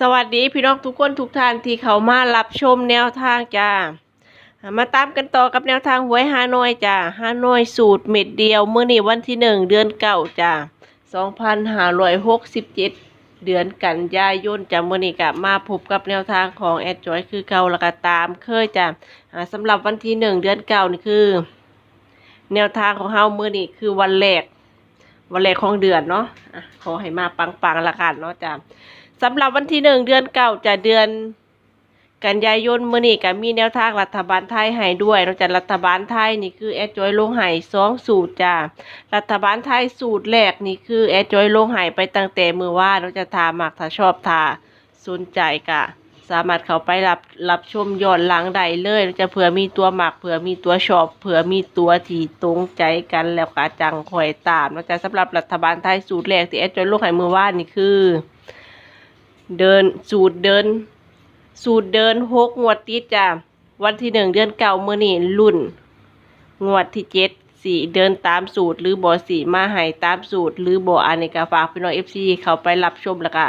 สวัสดีพี่น้องทุกคนทุกท่านที่เขามารับชมแนวทางจ้า มาตามกันต่อกับแนวทางหวยฮานอยจ้าฮานอยสูตรเม็ดเดียวเมื่อนี้วันที่หนึ่งเดือนเก่าจ้าสองพันห้าร้อยหกสิบเจ็ดเดือนกันยายนจ้าเมื่อนี้กะมาพบกับแนวทางของแอดจอยคือเก่าแล้วก็ตามเคยจ้าอ่าสำหรับวันที่หนึ่งเดือนเก่านี่คือ แนวทางของเฮาเมื่อนี้คือวันแรกวันแรกของเดือนเนาะอะขอให้มาปังๆละกันเนาะจ้า สำหรับวันที่หนึ่งเดือนเก่าจะเดือน กันยายนมื้อนี้ก็มีแนวทางรัฐบาลไทยให้ด้วยนอกจากรัฐบาลไทยนี่คือแอดจอยลงให้สองสูตรจ้ารัฐบาลไทยสูตรแรกนี่คือแอดจอยลงให้ไปตั้งแต่มือว่านเราจะทามักถ้าชอบทาสนใจกะสามารถเข้าไปรับรับชมย้อนหลังได้เลยเราจะเผื่อมีตัวหมักเผื่อมีตัวชอบเผื่อมีตัวที่ตรงใจกันแล้วก็จังคอยตามนอกจากสำหรับรัฐบาลไทยสูตรแรกที่แอดจอยลงให้มือว่านนี่คือ เดินสูตรเดิน สูตรเดินหกงวดติดจ้ะวันที่หนึ่งเดือนเก่าเมื่อนี่รุ่น งวดที่เจ็ดสี่เดินตามสูตร หรือบอสี่มาให้ตามสูตร หรือบออันนี้ก็ฝากพี่น้องเอฟซีเขาไปรับชมแล้วก็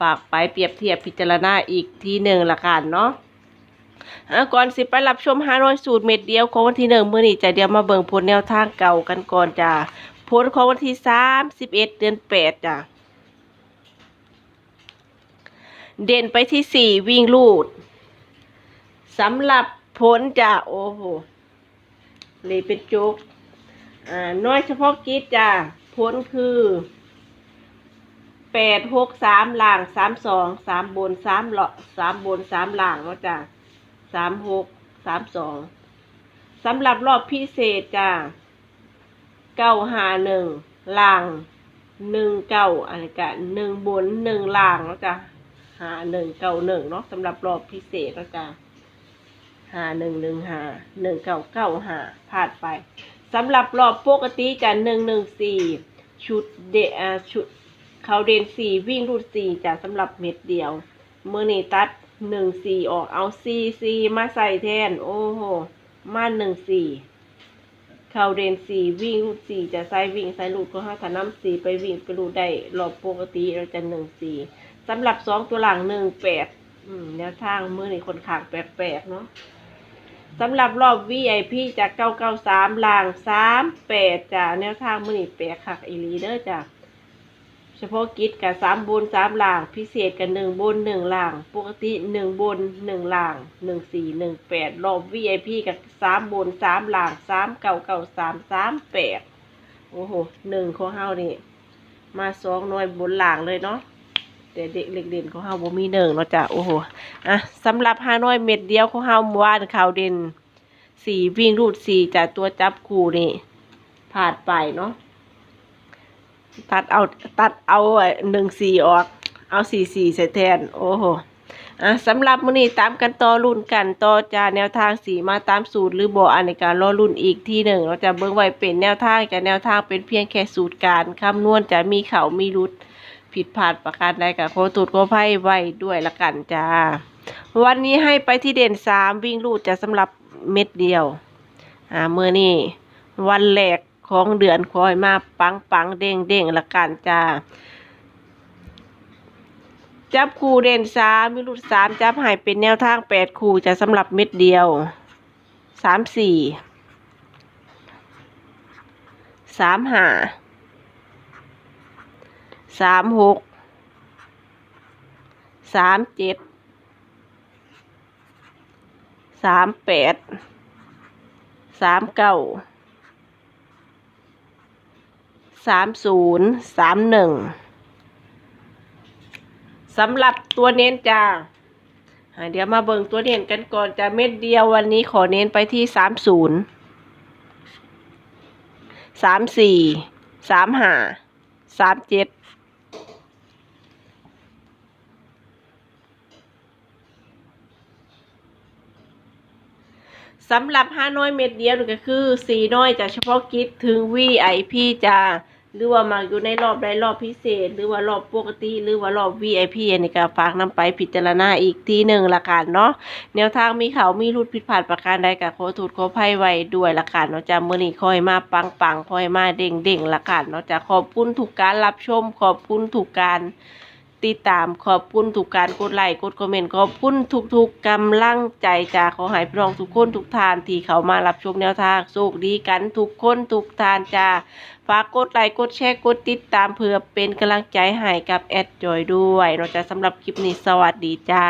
ฝากไปเปรียบเทียบพิจารณาอีกทีหนึ่งละกันเนาะก่อนสิไปรับชมห้าร้อยสูตรเม็ดเดียวของวันที่หนึ่งมื่อนี้จะเดียวมาเบิ่งผลแนวทางเก่ากันก่อนจ้ะผลของวันที่สามสิบเอ็ดเดือนแปดจ้ะ เด่นไปที่สี่วิ่งลูดสำหรับผลจะโอ้โหเลยเป็นจุกอ่าน้อยเฉพาะกิจจ้ะผลคือแปดหกสามล่างสามสองสามบนสามหลอสามบนสามล่างเนาะจ้ะสามหกสามสองสำหรับรอบพิเศษจ้ะเก้าหาหนึ่งล่างหนึ่งเก้าอันนี้กะหนึ่งบนหนึ่งล่างเนาะจ้ะ หาหนึ่งเก้าหนึ่งเนาะสำหรับรอบพิเศษแล้วจ้ะหาหนึ่งหนึ่งหาหนึ่งเก้าเก้าหาพลาดไปสำหรับรอบปกติจะหนึ่งหนึ่งสี่ชุดเดอาชุดเขาเดนสี่วิ่งรูดสี่จะสำหรับเม็ดเดียวเมื่อนี้ตัดหนึ่งสี่ออกเอาสี่สี่มาใส่แทน โอ้โหมาหนึ่งสี่ เขาเดนสี่วิ่งรูดสี่จะใส่วิ่งใส่รูดก็ห้าถ้าน้ำสี่ไปวิ่งไปรูดได้รอบปกติเราจะหนึ่งสี่สำหรับสองตัวหลังหนึ่งแปดแนวทางมือนี่คนขางแปลกๆเนาะสำหรับรอบ VIP จากเก้าเก้าสามหลังสามแปดจ้ะแนวทางมือนี่แปลกคักอีลีเด้อจ้ะ เฉพาะกิจกับสามบนสามหลังพิเศษกับหนึ่งบนหนึ่งหลังปกติหนึ่งบนหนึ่งหลังหนึ่งสี่หนึ่งแปดรอบ VIP กับสามบนสามหลังสามเก้าเก้าสามสามแปดโอ้โหหนึ่งของเฮานี่มาสองหน่วยบนหลังเลยเนาะแต่เด็กเล็กเด่นของเฮาบ่มีหนึ่งเนาะจ้ะโอ้โหอะสำหรับฮานอยเม็ดเดียวของเฮาเมื่อวานข่าวเด่นสี่วิ่งรูดสี่จากตัวจับคู่นี่ผ่านไปเนาะ ตัดเอาตัดเอาหนึ่งสี่ออก เอาสี่สี่ใส่แทน โอ้โหอะสำหรับมื้อนี้ตามกันต่อรุ่นกันต่อจาแนวทางสีมาตามสูตรหรือบ่อันในการรอรุ่นอีกที่หนึ่งเราจะเบิ่งไว้เป็นแนวทางจากแนวทางเป็นเพียงแค่สูตรการคำนวณจะมีเขามีรุดผิดพลาดประการใดกับโคตูดโคไพ่ไว้ด้วยละกันจ้า วันนี้ให้ไปที่เด่นสามวิ่งลูดจะสำหรับเม็ดเดียว อ่าเมื่อนี้วันแรก ของเดือนคอยมาปังปังเด้งเด้งละกันจ้า จับคู่เด่นสามวิ่งลูดสามจับให้เป็นแนวทางแปดคู่จะสำหรับเม็ดเดียวสามสี่สามห้าสามหกสามเจ็ดสามแปดสามเก้า สามศูนย์สามหนึ่งสำหรับตัวเน้นจ้าอ่าเดี๋ยวมาเบิ่งตัวเน้นกันก่อนจะเม็ดเดียววันนี้ขอเน้นไปที่สามศูนย์สามสี่สามห้าสามเจ็ดสำหรับห้าน้อยเม็ดเดียวนี่ก็คือสี่น้อยจากเฉพาะกิจถึง VIP จะ หรือว่ามาอยู่ในรอบใดรอบพิเศษ หรือว่ารอบปกติ หรือว่ารอบ VIP อันนี้ก็ฝากนำไปพิจารณาอีกทีหนึ่งละกันเนาะแนวทางมีเขามีรุดผิดพลาดประการใดกับขอโทษขออภัยไว้ด้วยละกันเนาะจะมื่อนี้คอยมาปังปังคอยมาเด้งเด้งละกันเนาะจะขอบคุณทุกการรับชมขอบคุณทุกการ ติดตามขอบคุณทุกการกดไลค์กดคอมเมนต์ขอบคุณทุกๆกำลังใจจ้าขอให้พี่น้องทุกคนทุกทานที่เขามารับชมแนวทางสุขดีกันทุกคนทุกทานจ้าฝากกดไลค์กดแชร์กดติดตามเพื่อเป็นกำลังใจให้กับแอดจอยด้วยเราจะสำหรับคลิปนี้สวัสดีจ้า